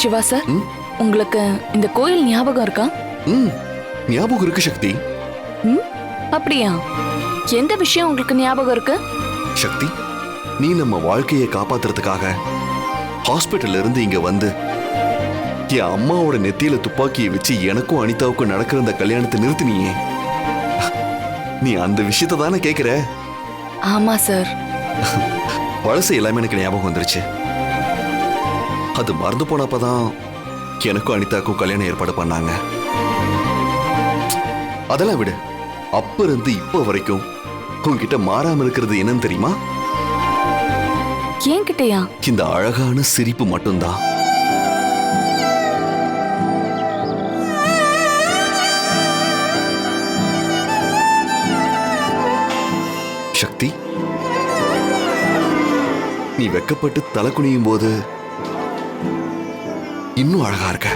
Siva sir? உங்களுக்கு இந்த கோயில் ஞாபகம் இருக்கா? ம் ஞாபகம் இருக்கு சக்தி. ம்? அப்படியா? எந்த விஷயம் உங்களுக்கு ஞாபகம் இருக்கு? சக்தி நீ நம்ம வாழ்க்கையை காப்பாத்துறதுக்காக ஹாஸ்பிட்டல்ல இருந்து இங்க வந்து என் அம்மாவோட நெத்தியில துப்பாக்கியை வச்சு எனக்கும் அனிதாவுக்கும் நடக்கிற அந்த கல்யாணத்தை நிறுத்தினியே. நீ அந்த விஷயத்தை தானே கேக்குற? ஆமா சார். பழசு எல்லாமே எனக்கு ஞாபகம் வந்துருச்சு. அது மறந்து போனப்பதான் எனக்கும் அனிதாக்கும் கல்யாணம் ஏற்பாடு பண்ணாங்க. அதெல்லாம் விடு. அப்ப இருந்து இப்ப வரைக்கும் உன்கிட்ட மாறாம இருக்கிறது என்னன்னு தெரியுமா? ஏன் கிட்டயா இந்த அழகான சிரிப்பு மட்டும்தான். சக்தி நீ வெக்கப்பட்டு தலை குனியும் போது இன்னும் அழகா இருக்க.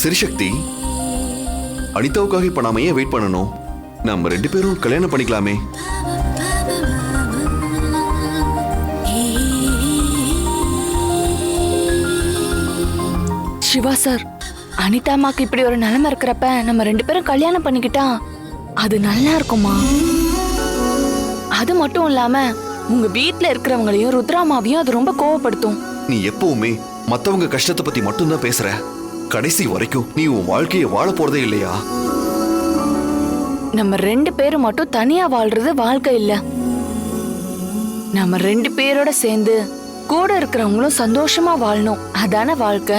சரி சக்தி அனிதாவுக்காக இப்ப நாம ஏன் வெயிட் பண்ணணும்? நம்ம ரெண்டு பேரும் கல்யாணம் பண்ணிக்கலாமே. சிவா சார் அனிதா அம்மாக்கு இப்படி ஒரு நிலைமை இருக்கிறப்ப நம்ம ரெண்டு பேரும் கல்யாணம் பண்ணிக்கிட்டா அது நல்லா இருக்குமா? அது மட்டும் இல்லாம உங்க வீட்ல இருக்கிறவங்களையும் ருத்ராமாவையும் அது ரொம்ப கோவப்படுத்தும். நீ எப்பவுமே மத்தவங்க கஷ்டத்தை பத்தி மட்டும்தான் பேசுற. கடைசி வரைக்கும் நீ உன் வாழ்க்கையை வாழ போறதே இல்லையா? நம்ம ரெண்டு பேரும் மட்டும் தனியா வாழ்றது வாழ்க்கை இல்ல. நம்ம ரெண்டு பேரோட சேர்ந்து கூட இருக்கிறவங்களும் சந்தோஷமா வாழணும். அதான வாழ்க்கை?